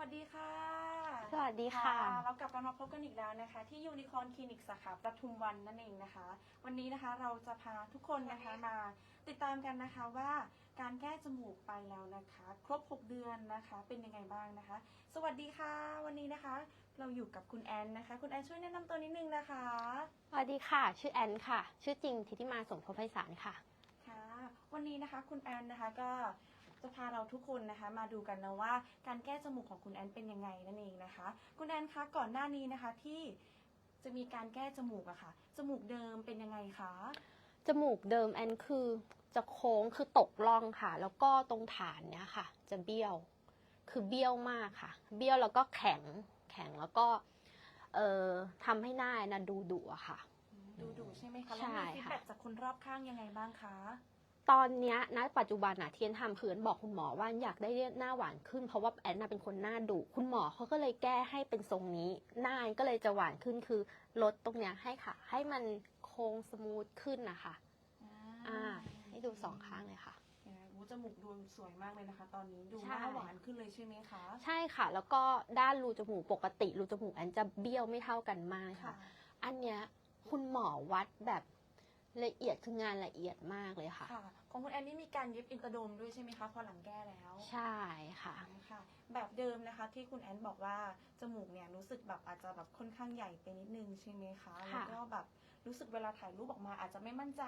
วัสดีค่ะ สวัสดีค่ะ เรากลับกันมาพบกันอีกแล้วนะคะ ที่ยูนิคอนคลินิกสาขาปทุมวันนั่นเองนะคะ วันนี้นะคะเราจะพาทุกคนนะคะมาติดตามกันนะคะว่าการแก้จมูกไปแล้วนะคะ ครบ 6 เดือนนะคะ เป็นยังไงบ้างนะคะ สวัสดีค่ะ วันนี้นะคะ เราอยู่กับคุณแอนนะคะ คุณแอนช่วยแนะนำตัวนิดนึงนะคะ สวัสดีค่ะ ชื่อแอนค่ะ ชื่อจริงทิติมาสมภพไพศาลค่ะค่ะ วันนี้นะคะคุณแอนนะคะก็ จะพาเราทุกคนนะคะ มาดูกันนะว่าการแก้จมูกของคุณแอนเป็นยังไงนั่นเองนะคะ คุณแอนคะก่อนหน้านี้นะคะที่จะมีการแก้จมูกอะค่ะ จมูกเดิมเป็นยังไงคะจมูกเดิมแอนคือจะโค้งคือตกร่องค่ะ แล้วก็ตรงฐานเนี้ยค่ะ จะเบี้ยวคือเบี้ยวมากค่ะ เบี้ยวแล้วก็แข็งแข็งแล้วก็ เอ่อทำให้หน้านะดูดุอะค่ะ ดูดูใช่ไหมคะใช่แล้วมีฟีดค่ะ แบ็กจากคนรอบข้างยังไงบ้างคะ ตอนเนี้ยณปัจจุบันอะเทียนทำคือแอนบอกคุณหมอว่าอยากได้หน้าหวานขึ้น เพราะว่าแอนน่ะเป็นคนหน้าดุคุณหมอเขาก็เลยแก้ให้เป็นทรงนี้หน้าแอนก็เลยจะหวานขึ้นคือลดตรงเนี้ยให้ค่ะ ให้มันโค้งสมูทขึ้นนะคะอ่าให้ดูสองข้างเลยค่ะเนี่ยนะอู้จมูกดูสวยมากเลยนะคะ ตอนนี้ดูใช่หน้าหวานขึ้นเลยใช่ไหมคะ ใช่ค่ะ แล้วก็ด้านรูจมูกปกติรูจมูกแอนจะเบี้ยวไม่เท่ากันมากค่ะ อันเนี้ยคุณหมอวัดแบบ ละเอียดคืองานละเอียดมากเลยค่ะ ค่ะ ของคุณแอนนี่มีการเย็บอินเตอร์โดมด้วยใช่ไหมคะ พอหลังแก้แล้วใช่ค่ะ ค่ะ แบบเดิมนะคะที่คุณแอนบอกว่าจมูกเนี่ยรู้สึกแบบอาจจะแบบค่อนข้างใหญ่ไปนิดนึงใช่ไหมคะค่ะแล้วก็แบบรู้สึกเวลาถ่ายรูปออกมาอาจจะไม่มั่นใจ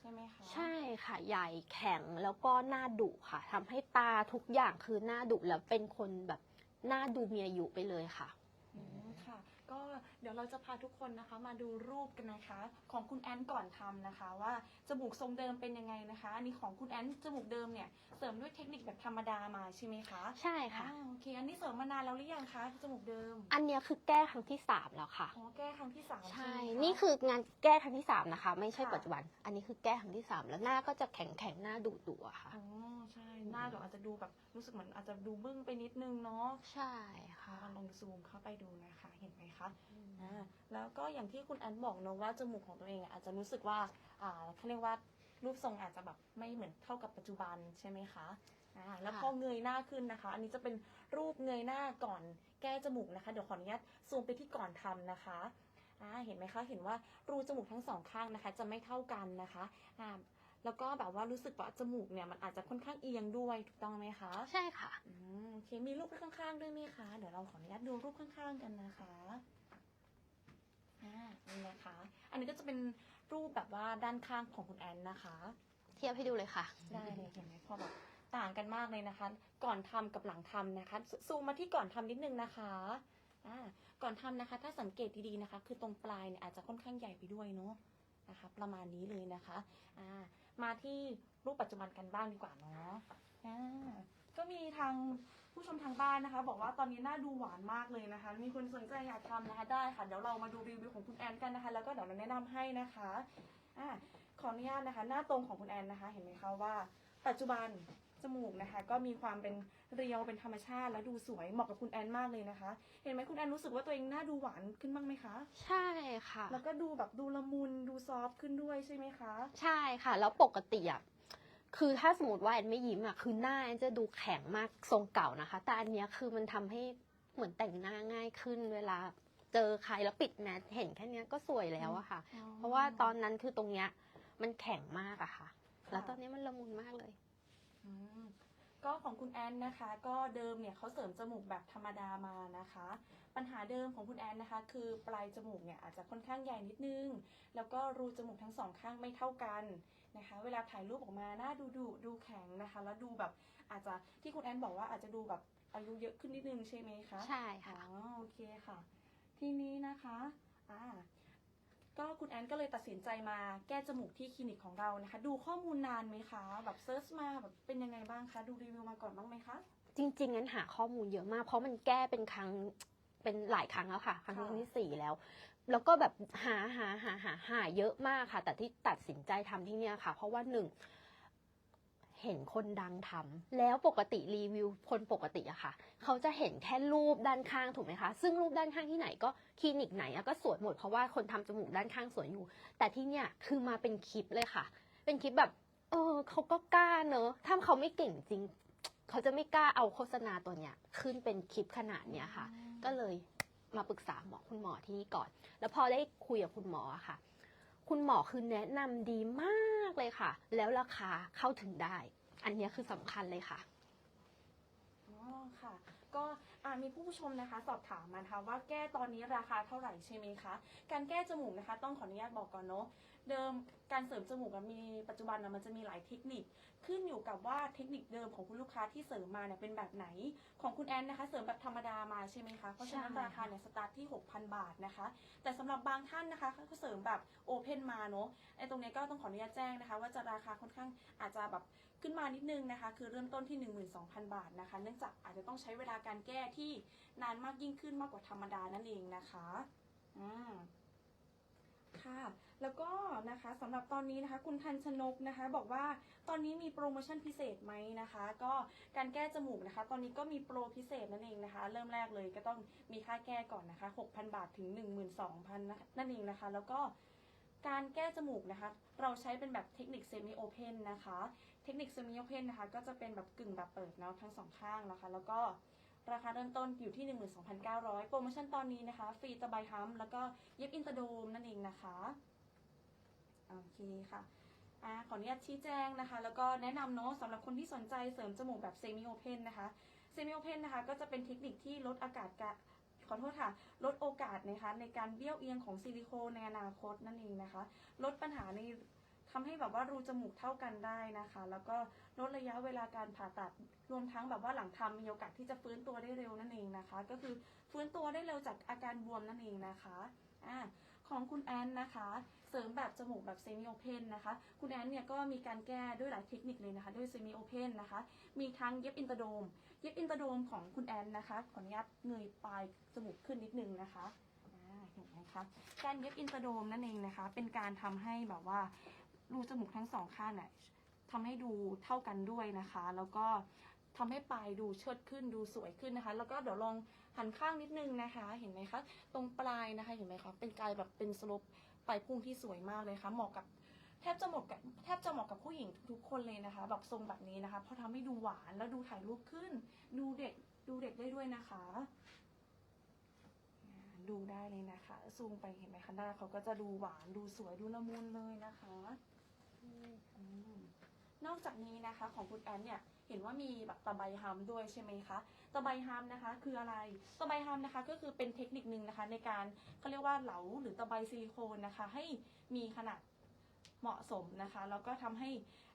ใช่ไหมคะ ใช่ค่ะใหญ่แข็งแล้วก็หน้าดุค่ะทำให้ตาทุกอย่างคือหน้าดุแล้วเป็นคนแบบหน้าดูมีอายุไปเลยค่ะอืมค่ะ ก็เดี๋ยวเราจะพาทุกคนนะคะมาดูรูปกันนะคะ ของคุณแอนก่อนทำนะคะ ว่าจมูกทรงเดิมเป็นยังไงนะคะอันนี้ของคุณแอนจมูกเดิมเนี่ยเสริมด้วยเทคนิคแบบธรรมดามาใช่ไหมคะใช่ค่ะอ่าโอเค อันนี้เสริมมานานแล้วหรือยังคะจมูกเดิม อันเนี้ยคือแก้ครั้งที่สามแล้วค่ะอ๋อแก้ครั้งที่สามใช่ไหมะนี่คืองานแก้ครั้งที่สามนะคะ ไม่ใช่ค่ะปัจจุบัน อันนี้คือแก้ครั้งที่สามแล้วหน้าก็จะแข็งแข็งๆหน้าดุดุๆอะค่ะอ๋อใช่หน้าเราอาจจะดูแบบรู้สึกเหมือนอาจจะดูบึ้งไปนิดนึงเนาะใช่ค่ะค่ะลองซูมเข้าไปดูนะคะ เห็นไหมคะอ่าแล้วก็อย่างที่คุณแอนบอกเนอะว่าจมูกของตัวเองอะอาจจะรู้สึกว่าอ่าเขาเรียกว่ารูปทรงอาจจะแบบไม่เหมือนเท่ากับปัจจุบันใช่ไหมคะอ่าแล้วพอเงยหน้าขึ้นนะคะ อันนี้จะเป็นรูปเงยหน้าก่อนแก้จมูกนะคะ เดี๋ยวขออนุญาตซูมไปที่ก่อนทำนะคะอ่าเห็นไหมคะ เห็นว่ารูจมูกทั้งสองข้างนะคะ จะไม่เท่ากันนะคะอ่าแล้วก็แบบว่ารู้สึกว่าจมูกเนี่ยมันอาจจะค่อนข้างเอียงด้วยถูกต้องไหมคะใช่ค่ะอืมโอเคมีรูปข้างๆด้วยไหมคะเดี๋ยวเราขออนุญาตดูรูปข้างๆกันนะคะ อ่านี่นะคะ อันนี้ก็จะเป็นรูปแบบว่าด้านข้างของคุณแอนนะคะ เทียบให้ดูเลยค่ะ ได้เลยเห็นไหมพอแบบต่างกันมากเลยนะคะ ก่อนทำกับหลังทำนะคะซซูมมาที่ก่อนทำนิดนึงนะคะอ่าก่อนทำนะคะ ถ้าสังเกตดีๆนะคะ คือตรงปลายเนี่ยอาจจะค่อนข้างใหญ่ไปด้วยเนาะนะคะ ประมาณนี้เลยนะคะอ่ามาที่รูปปัจจุบันกันบ้างดีกว่าเนาะอ่าก็มีทาง ผู้ชมทางบ้านนะคะ บอกว่าตอนนี้หน้าดูหวานมากเลยนะคะ มีคนสนใจอยากทำนะคะได้ค่ะเดี๋ยวเรามาดูรีวิวของคุณแอนกันนะคะ แล้วก็เดี๋ยวเราแนะนำให้นะคะอ่าขออนุญาตนะคะ หน้าตรงของคุณแอนนะคะ เห็นไหมคะว่า ปัจจุบันจมูกนะคะ ก็มีความเป็นเรียวเป็นธรรมชาติและดูสวยเหมาะกับคุณแอนมากเลยนะคะ เห็นไหมคุณแอนรู้สึกว่าตัวเองหน้าดูหวานขึ้นบ้างไหมคะ ใช่ค่ะ แล้วก็ดูแบบดูละมุนดูซอฟต์ขึ้นด้วยใช่ไหมคะ ใช่ค่ะ แล้วปกติอะ คือถ้าสมมติว่าแอนไม่ยิ้มอะคือหน้าแอนจะดูแข็งมากทรงเก่านะคะ แต่อันเนี้ยคือมันทำให้เหมือนแต่งหน้าง่ายขึ้นเวลาเจอใครแล้วปิดแมสเห็นแค่เนี้ยก็สวยแล้วอะค่ะ เพราะว่าตอนนั้นคือตรงเนี้ยมันแข็งมากอะค่ะ แล้วตอนนี้มันละมุนมากเลยอืมก็ของคุณแอนนะคะ ก็เดิมเนี่ยเขาเสริมจมูกแบบธรรมดามานะคะ ปัญหาเดิมของคุณแอนนะคะ คือปลายจมูกเนี่ยอาจจะค่อนข้างใหญ่นิดนึง แล้วก็รูจมูกทั้งสองข้างไม่เท่ากัน นะคะ เวลาถ่ายรูปออกมาหน้าดูดุดูแข็งนะคะ แล้วดูแบบอาจจะที่คุณแอนบอกว่าอาจจะดูแบบอายุเยอะขึ้นนิดนึงใช่ไหมคะใช่อ๋ค่ะอโอเคค่ะ ทีนี้นะคะอ่าก็คุณแอนก็เลยตัดสินใจมาแก้จมูกที่คลินิกของเรานะคะ ดูข้อมูลนานไหมคะ แบบเซิร์ชมาแบบเป็นยังไงบ้างคะ ดูรีวิวมาก่อนบ้างไหมคะ จริงๆงั้นหาข้อมูลเยอะมาก เพราะมันแก้เป็นครั้งเป็นหลายครั้งแล้วค่ะ ครั้งค่ะ ที่สี่แล้ว แล้วก็แบบหาหาหาหาหาเยอะมากค่ะ แต่ที่ตัดสินใจทำที่เนี่ยค่ะ เพราะว่าหนึ่งเห็นคนดังทำแล้วปกติรีวิวคนปกติอะค่ะ เขาจะเห็นแค่รูปด้านข้างถูกไหมคะ ซึ่งรูปด้านข้างที่ไหนก็คลินิกไหนอะก็สวยหมดเพราะว่าคนทำจมูกด้านข้างสวยอยู่ แต่ที่เนี่ยคือมาเป็นคลิปเลยค่ะ เป็นคลิปแบบ เออเขาก็กล้าเนอะถ้าเขาไม่เก่งจริง เขาจะไม่กล้าเอาโฆษณาตัวเนี้ยขึ้นเป็นคลิปขนาดเนี้ยค่ะ ก็เลย มาปรึกษาหมอคุณหมอที่นี่ก่อน แล้วพอได้คุยกับคุณหมอค่ะ คุณหมอคือแนะนำดีมากเลยค่ะ แล้วราคาเข้าถึงได้ อันนี้คือสำคัญเลยค่ะอ๋อค่ะ ก็ มีผู้ชมนะคะสอบถามมานะคะว่าแก้ตอนนี้ราคาเท่าไหร่ใช่ไหมคะการแก้จมูกนะคะ ต้องขออนุญาตบอกก่อนเนาะเดิมการเสริมจมูกอะมีปัจจุบันนะมันจะมีหลายเทคนิค ขึ้นอยู่กับว่าเทคนิคเดิมของคุณลูกค้าที่เสริมมาเนี่ยเป็นแบบไหน ของคุณแอนนะคะ เสริมแบบธรรมดามาใช่ไหมคะเพราะฉะนั้นใช่ราคาเนี่ยสตาร์ทที่ 6,000 บาทนะคะ แต่สำหรับบางท่านนะคะก็เสริมแบบโอเพนมาเนาะไอ้ตรงเนี้ยก็ต้องขออนุญาตแจ้งนะคะ ว่าจะราคาค่อนข้างอาจจะแบบ ขึ้นมานิดนึงนะคะ คือเริ่มต้นที่ 12,000 บาทนะคะ เนื่องจากอาจจะต้องใช้เวลาการแก้ที่นานมากยิ่งขึ้นมากกว่าธรรมดานั่นเองนะคะอ่าค่ะแล้วก็นะคะสำหรับตอนนี้นะคะคุณทันชนกนะคะ บอกว่าตอนนี้มีโปรโมชั่นพิเศษไหมนะคะ ก็การแก้จมูกนะคะ ตอนนี้ก็มีโปรพิเศษนั่นเองนะคะ เริ่มแรกเลยก็ต้องมีค่าแก้ก่อนนะคะ 6,000 บาทถึง 12,000นะคะนั่นเองนะคะ แล้วก็การแก้จมูกนะคะ เราใช้เป็นแบบเทคนิคเซมิโอเพนนะคะ เทคนิคเซมิโอเพนนะคะ ก็จะเป็นแบบกึ่งแบบเปิดเนาะทั้งสองข้างนะคะ แล้วก็ราคาเริ่มต้นอยู่ที่ 12,900 โปรโมชั่นตอนนี้นะคะ ฟรีตะไบฮัมแล้วก็เย็บอินเตอร์โดมนั่นเองนะคะ โอเคค่ะอ่าขออนุญาตชี้แจงนะคะ แล้วก็แนะนำเนาะสำหรับคนที่สนใจเสริมจมูกแบบเซมิโอเพนนะคะเซมิโอเพนนะคะ ก็จะเป็นเทคนิคที่ลดอากาศกะขอโทษค่ะ ลดโอกาสนะคะในการเบี้ยวเอียงของซิลิโคนในอนาคตนั่นเองนะคะ ลดปัญหาใน ทำให้แบบว่ารูจมูกเท่ากันได้นะคะ แล้วก็ลดระยะเวลาการผ่าตัดรวมทั้งแบบว่าหลังทำมีโอกาสที่จะฟื้นตัวได้เร็วนั่นเองนะคะ ก็คือฟื้นตัวได้เร็วจากอาการบวมนั่นเองนะคะอ่าของคุณแอนนะคะ เสริมแบบจมูกแบบเซมิโอเพนนะคะ คุณแอนเนี่ยก็มีการแก้ด้วยหลายเทคนิคเลยนะคะ ด้วยเซมิโอเพนนะคะ มีทั้งเย็บอินเตอร์โดม เย็บอินเตอร์โดมของคุณแอนนะคะ ขออนุญาตเงยปลายจมูกขึ้นนิดนึงนะคะเห็นไหมคะการเย็บอินเตอร์โดมนั่นเองนะคะ เป็นการทำให้แบบว่า รูจมูกทั้งสองข้างเนี่ยทำให้ดูเท่ากันด้วยนะคะ แล้วก็ทำให้ปลายดูเชิดขึ้นดูสวยขึ้นนะคะ แล้วก็เดี๋ยวลองหันข้างนิดนึงนะคะ เห็นไหมคะ ตรงปลายนะคะ เห็นไหมคะ เป็นกายแบบเป็นสลปปลายพุ่งที่สวยมากเลยค่ะ เหมาะกับแทบจะเหมาะกับแทบจะเหมาะกับผู้หญิงทุกๆคนเลยนะคะ แบบทรงแบบนี้นะคะ เพราะทำให้ดูหวานแล้วดูถ่ายรูปขึ้น ดูเด็กดูเด็กได้ด้วยนะคะ ดูได้เลยนะคะ ซูมไปเห็นไหมคะหน้าเขาก็จะดูหวานดูสวยดูละมุนเลยนะคะ นอกจากนี้นะคะของคุณแอนเนี่ยเห็นว่ามีแบบตะไบฮัมด้วยใช่ไหมคะตะไบฮัมนะคะคืออะไรตะไบฮัมนะคะก็คือเป็นเทคนิคนึงนะคะ ในการเขาเรียกว่าเหลาหรือตะไบซิลิโคนนะคะ ให้มีขนาดเหมาะสมนะคะแล้วก็ทำให้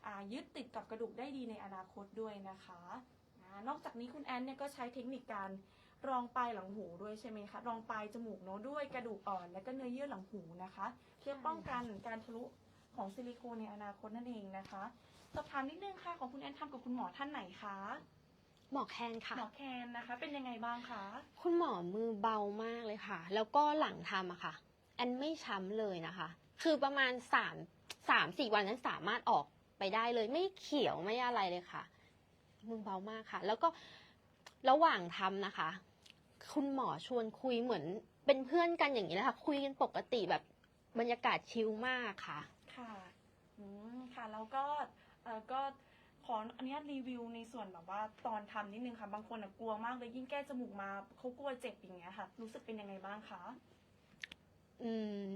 อ่ายึดติดกับกระดูกได้ดีในอนาคตด้วยนะคะนอกจากนี้คุณแอนเนี่ยก็ใช้เทคนิคการรองปลายหลังหูด้วยใช่ไหมคะรองปลายจมูกเนาะด้วยกระดูกอ่อน และก็เนื้อเยื่อหลังหูนะคะ เพื่อป้องกันการทะลุ ของซิลิโคนในอนาคตนั่นเองนะคะสอบถามนิดนึงค่ะของคุณแอนทำกับคุณหมอท่านไหนคะหมอแคนค่ะ หมอแคนนะคะ เป็นยังไงบ้างคะ คุณหมอมือเบามากเลยค่ะ แล้วก็หลังทำอะค่ะ แอนไม่ช้ำเลยนะคะ คือประมาณสามสามสี่วันนั้นสามารถออกไปได้เลย ไม่เขียวไม่อะไรเลยค่ะ มือเบามากค่ะ แล้วก็ระหว่างทำนะคะ คุณหมอชวนคุยเหมือนเป็นเพื่อนกันอย่างนี้แหละค่ะคุยกันปกติแบบบรรยากาศชิลมากค่ะค่ะอืม ค่ะ แล้วก็เอ่อก็ขออนุญาตรีวิวในส่วนแบบว่าตอนทำนิดนึงค่ะ บางคนอะกลัวมากเลยยิ่งแก้จมูกมาเขากลัวเจ็บอย่างเงี้ยค่ะ รู้สึกเป็นยังไงบ้างคะ อืม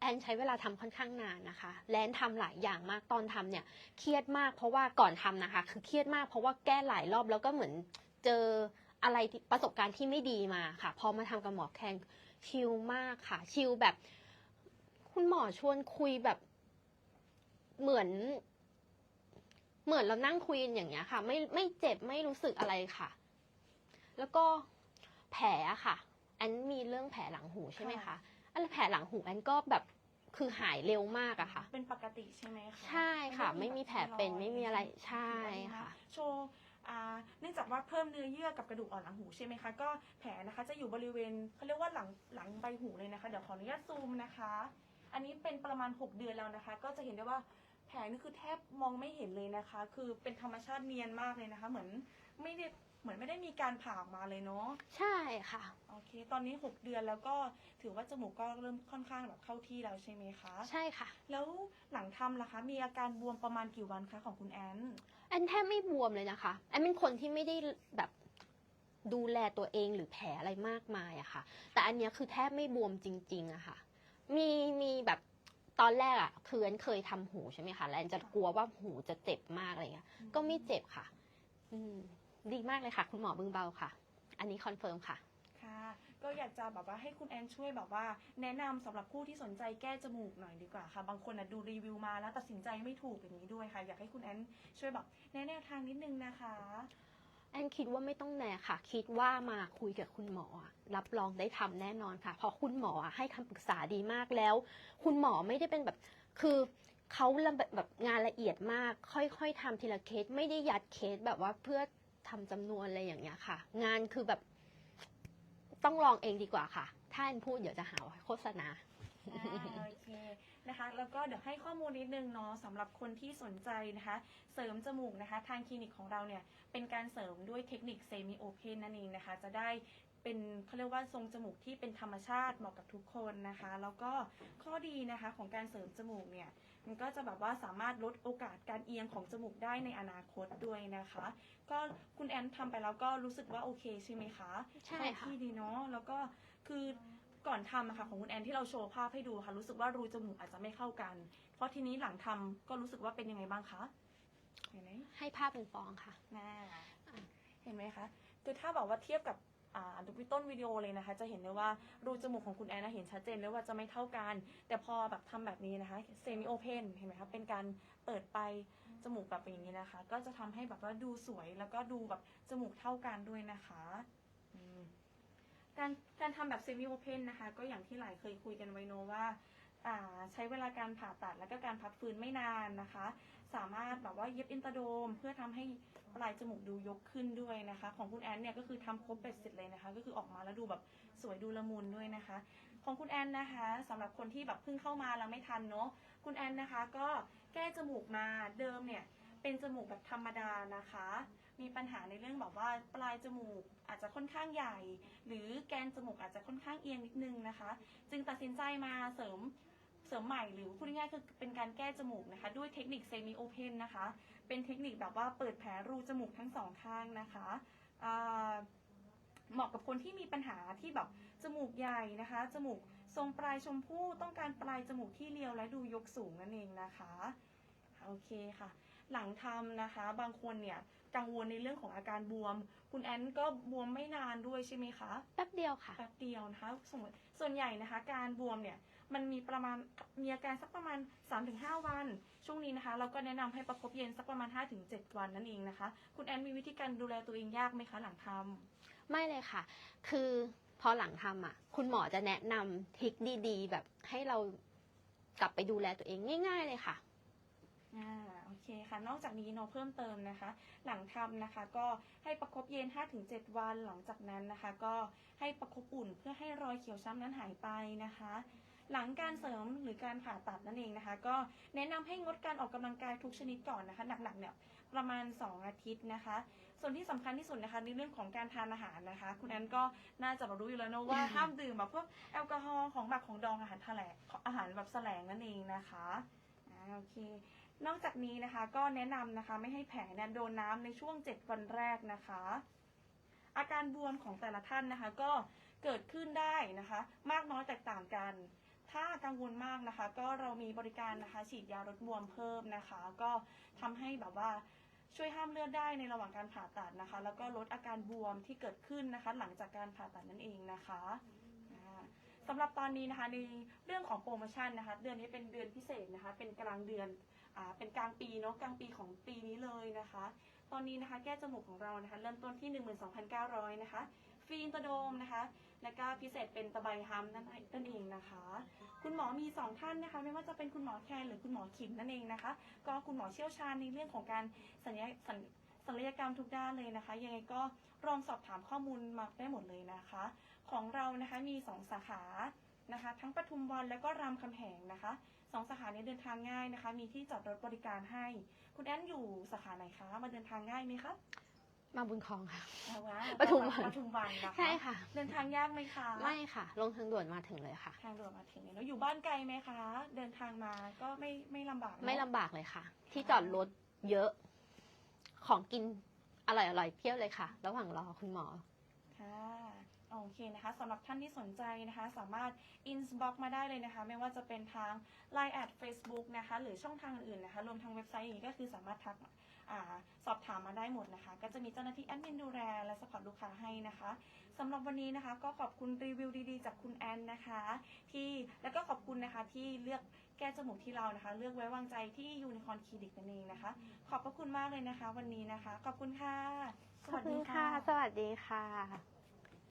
แอนใช้เวลาทำค่อนข้างนานนะคะ แลนทำหลายอย่างมากตอนทำเนี่ย เครียดมากเพราะว่าก่อนทำนะคะ คือเครียดมากเพราะว่าแก้หลายรอบแล้วก็เหมือนเจออะไรที่ประสบการณ์ที่ไม่ดีมาค่ะ พอมาทำกับหมอแคนชิลมากค่ะ ชิลแบบ คุณหมอชวนคุยแบบ เหมือน เหมือนเรานั่งคุยกันอย่างเงี้ยค่ะ ไม่ไม่เจ็บไม่รู้สึกอะไรค่ะ แล้วก็แผลอะค่ะ แอนมีเรื่องแผลหลังหูใช่ไหมคะค่ะ อันแผลหลังหูแอนก็แบบคือหายเร็วมากอะค่ะ เป็นปกติใช่ไหมคะใช่ค่ะด้ไม่มีแผลเป็นไม่มีอะไรใช่ถือว่าดีนค่ะ โชว์อ่าเนื่องจากว่าเพิ่มเนื้อเยื่อกับกระดูกอ่อนหลังหูใช่ไหมคะก็แผลนะคะจะอยู่บริเวณเขาเรียกว่าหลังหลังใบหูเลยนะคะ เดี๋ยวขออนุญาตซูมนะคะ อันนี้เป็นประมาณ 6 เดือนแล้วนะคะ ก็จะเห็นได้ว่า แผลนี่คือแทบมองไม่เห็นเลยนะคะ คือเป็นธรรมชาติเนียนมากเลยนะคะ เหมือนไม่ได้เหมือนไม่ได้มีการผ่าออกมาเลยเนาะใช่ค่ะ โอเค ตอนนี้ 6 เดือนแล้วก็ถือว่าจมูกก็เริ่มค่อนข้างแบบเข้าที่แล้วใช่ไหมคะใช่ค่ะ แล้วหลังทำล่ะคะ มีอาการบวมประมาณกี่วันคะของคุณแอนแอนแทบไม่บวมเลยนะคะแอนเป็นคนที่ไม่ได้แบบดูแลตัวเองหรือแผลอะไรมากมายอะค่ะ แต่อันเนี้ยคือแทบไม่บวมจริงๆอะค่ะ มีมีแบบ ตอนแรกอะคือแอนเคยทำหูใช่ไหมคะแล้วแอนจะกลัวว่าหูจะเจ็บมากอะไรเงี้ย ก็ไม่เจ็บค่ะ อืมดีมากเลยค่ะ คุณหมอบึงเบาค่ะ อันนี้คอนเฟิร์มค่ะค่ะก็อยากจะแบบว่าให้คุณแอนช่วยแบบว่า แนะนำสำหรับผู้ที่สนใจแก้จมูกหน่อยดีกว่าค่ะ บางคนอะดูรีวิวมาแล้วตัดสินใจไม่ถูกอย่างนี้ด้วยค่ะ อยากให้คุณแอนช่วยแบบแนะแนวทางนิดนึงนะคะ แอนคิดว่าไม่ต้องแน่ค่ะ คิดว่ามาคุยกับคุณหมอ รับรองได้ทำแน่นอนค่ะ เพราะคุณหมอให้คำปรึกษาดีมากแล้ว คุณหมอไม่ได้เป็นแบบคือเขาละแบบแบบงานละเอียดมาก ค่อยๆทำทีละเคสไม่ได้ยัดเคสแบบว่าเพื่อทำจำนวนอะไรอย่างเงี้ยค่ะ งานคือแบบต้องลองเองดีกว่าค่ะ ถ้าแอนพูดเดี๋ยวจะหาว่าโฆษณา อ่าโอเคนะคะ แล้วก็เดี๋ยวให้ข้อมูลนิดนึงเนาะสำหรับคนที่สนใจนะคะ เสริมจมูกนะคะ ทางคลินิกของเราเนี่ย เป็นการเสริมด้วยเทคนิคเซมิโอเพนนั่นเองนะคะ จะได้เป็นเขาเรียกว่าทรงจมูกที่เป็นธรรมชาติเหมาะกับทุกคนนะคะ แล้วก็ข้อดีนะคะของการเสริมจมูกเนี่ยมันก็จะแบบว่าสามารถลดโอกาสการเอียงของจมูกได้ในอนาคตด้วยนะคะ ก็คุณแอนทำไปแล้วก็รู้สึกว่าโอเคใช่ไหมคะใช่ค่ะ ที่ดีเนาะแล้วก็คือ ก่อนทำอะค่ะของคุณแอนที่เราโชว์ภาพให้ดูค่ะ รู้สึกว่ารูจมูกอาจจะไม่เข้ากัน เพราะทีนี้หลังทำก็รู้สึกว่าเป็นยังไงบ้างคะเห็นไหมให้ภาพเป็นฟองค่ะน่าเห็นไหมคะคือถ้าบอกว่าเทียบกับอ่าดูต้นวิดีโอเลยนะคะ จะเห็นได้ว่ารูจมูกของคุณแอนนะเห็นชัดเจนเลยว่าจะไม่เท่ากัน แต่พอแบบทำแบบนี้นะคะเซมิโอเพนเห็นไหมคะเป็นการเปิดไปจมูกแบบอย่างนี้นะคะ ก็จะทำให้แบบว่าดูสวยแล้วก็ดูแบบจมูกเท่ากันด้วยนะคะอืม การการทำแบบเซมิโอเพนนะคะ ก็อย่างที่หลายเคยคุยกันไว้เนว่าใช้เวลาการผ่าตัดแล้วก็การพักฟื้นไม่นานนะคะ สามารถแบบว่าเย็บอินเตอร์โดม เพื่อทำให้ปลายจมูกดูยกขึ้นด้วยนะคะ ของคุณแอนเนี่ยก็คือทำครบเบ็ดเสร็จเลยนะคะ ก็คือออกมาแล้วดูแบบสวยดูละมุนด้วยนะคะ ของคุณแอนนะคะสำหรับคนที่แบบเพิ่งเข้ามาแล้วไม่ทันเนาะคุณแอนนะคะ ก็แก้จมูกมาเดิมเนี่ย เป็นจมูกแบบธรรมดานะคะ มีปัญหาในเรื่องแบบว่าปลายจมูกอาจจะค่อนข้างใหญ่ หรือแกนจมูกอาจจะค่อนข้างเอียงนิดนึงนะคะ จึงตัดสินใจมาเสริมเสริมใหม่หรือพูดง่ายๆคือเป็นการแก้จมูกนะคะ ด้วยเทคนิคเซมิโอเพนนะคะ เป็นเทคนิคแบบว่าเปิดแผลรูจมูกทั้งสองข้างนะคะเหมาะกับคนที่มีปัญหาที่แบบจมูกใหญ่นะคะ จมูกทรงปลายชมพู่ต้องการปลายจมูกที่เรียวและดูยกสูงนั่นเองนะคะ โอเคค่ะ หลังทำนะคะ บางคนเนี่ยกังวลในเรื่องของอาการบวม คุณแอนก็บวมไม่นานด้วยใช่ไหมคะแป๊บเดียวค่ะแป๊บเดียวนะคะสมมติส่วนใหญ่นะคะ การบวมเนี่ยมันมีประมาณมีอาการสักประมาณ 3-5 วัน ช่วงนี้นะคะ เราก็แนะนำให้ประคบเย็นสักประมาณ 5-7 วันนั่นเองนะคะ คุณแอนมีวิธีการดูแลตัวเองยากไหมคะหลังทำไม่เลยค่ะ คือพอหลังทำอะ คุณหมอจะแนะนำทริคดี ๆ แบบให้เรากลับไปดูแลตัวเองง่าย ๆ เลยค่ะอ่าโอ เคค่ะ นอกจากนี้เนาะเพิ่มเติมนะคะ หลังทำนะคะ ก็ให้ประคบเย็น 5-7 วันหลังจากนั้นนะคะ ก็ให้ประคบอุ่นเพื่อให้รอยเขียวช้ำนั้นหายไปนะคะ หลังการเสริมหรือการผ่าตัดนั่นเองนะคะ ก็แนะนำให้งดการออกกำลังกายทุกชนิดก่อนนะคะ หนักๆเนี่ยประมาณ 2 อาทิตย์นะคะ ส่วนที่สำคัญที่สุดนะคะในเรื่องของการทานอาหารนะคะ คุณแอนก็น่าจะรู้อยู่แล้วเนอะว่าห้ามดื่มแบบพวกแอลกอฮอล์ของหมักของดองอาหารแถลงอาหารแบบแสลงนั่นเองนะคะอ่าโอเค นอกจากนี้นะคะก็แนะนำนะคะไม่ให้แผลเนี่ยโดนน้ำในช่วง 7 วันแรกนะคะ อาการบวมของแต่ละท่านนะคะ ก็เกิดขึ้นได้นะคะ มากน้อยแตกต่างกัน ถ้ากังวลมากนะคะ ก็เรามีบริการนะคะฉีดยาลดบวมเพิ่มนะคะ ก็ทำให้แบบว่าช่วยห้ามเลือดได้ในระหว่างการผ่าตัดนะคะ แล้วก็ลดอาการบวมที่เกิดขึ้นนะคะ หลังจากการผ่าตัดนั่นเองนะคะสำหรับตอนนี้นะคะในเรื่องของโปรโมชั่นนะคะ เดือนนี้เป็นเดือนพิเศษนะคะ เป็นกลางเดือน เป็นกลางปีเนาะกลางปีของปีนี้เลยนะคะ ตอนนี้นะคะแก้จมูกของเรานะคะเริ่มต้นที่ 12,900นะคะฟรีอินเตอร์โดมนะคะ และก็พิเศษเป็นตะไบฮัมนั่นนั่นเองนะคะ คุณหมอมีสองท่านนะคะ ไม่ว่าจะเป็นคุณหมอแคนหรือคุณหมอขิมนั่นเองนะคะ ก็คุณหมอเชี่ยวชาญในเรื่องของการสัญญาสัญศัลยกรรมทุกด้านเลยนะคะ ยังไงก็ลองสอบถามข้อมูลมาได้หมดเลยนะคะ ของเรานะคะมีสองสาขา นะคะ ทั้งปทุมวันและก็รามคำแหงนะคะสองสาขานี้เดินทางง่ายนะคะ มีที่จอดรถบริการให้ คุณแอนอยู่สาขาไหนคะ มาเดินทางง่ายไหมคะมาบุญคลองค่ะเอาวะปทุมวัน ปทุมวันนะคะใช่ค่ะ เดินทางยากไหมคะไม่ค่ะ ลงทางด่วนมาถึงเลยค่ะ ทางด่วนมาถึงแล้วอยู่บ้านไกลไหมคะ เดินทางมาก็ไม่ไม่ลำบากเนอะ ไม่ลำบากเลยค่ะ ที่จอดรถเยอะ ของกินอร่อยๆเพียบเลยค่ะ ระหว่างรอคุณหมอ ค่ะ โอเคนะคะสำหรับท่านที่สนใจนะคะ สามารถ inbox มาได้เลยนะคะ ไม่ว่าจะเป็นทาง Line แอด Facebook นะคะ หรือช่องทางอื่นๆนะคะ รวมทั้งเว็บไซต์อย่างนี้ก็คือสามารถทักอสอบถามมาได้หมดนะคะ ก็จะมีเจ้าหน้าที่แอดมินดูแลและสปอร์ตลูกค้าให้นะคะสำหรับวันนี้นะคะก็ขอบคุณรีวิวดีๆ จากคุณแอนนะคะ ที่แล้วก็ขอบคุณนะคะที่เลือกแก้จมูกที่เรานะคะ เลือกไว้วางใจที่ยูนิคอนคลินิกนั่นเองนะคะ ขอบพระคุณมากเลยนะคะ วันนี้นะคะ ขอบคุณค่ะขอบคุณค่ะ สวัสดีค่ะ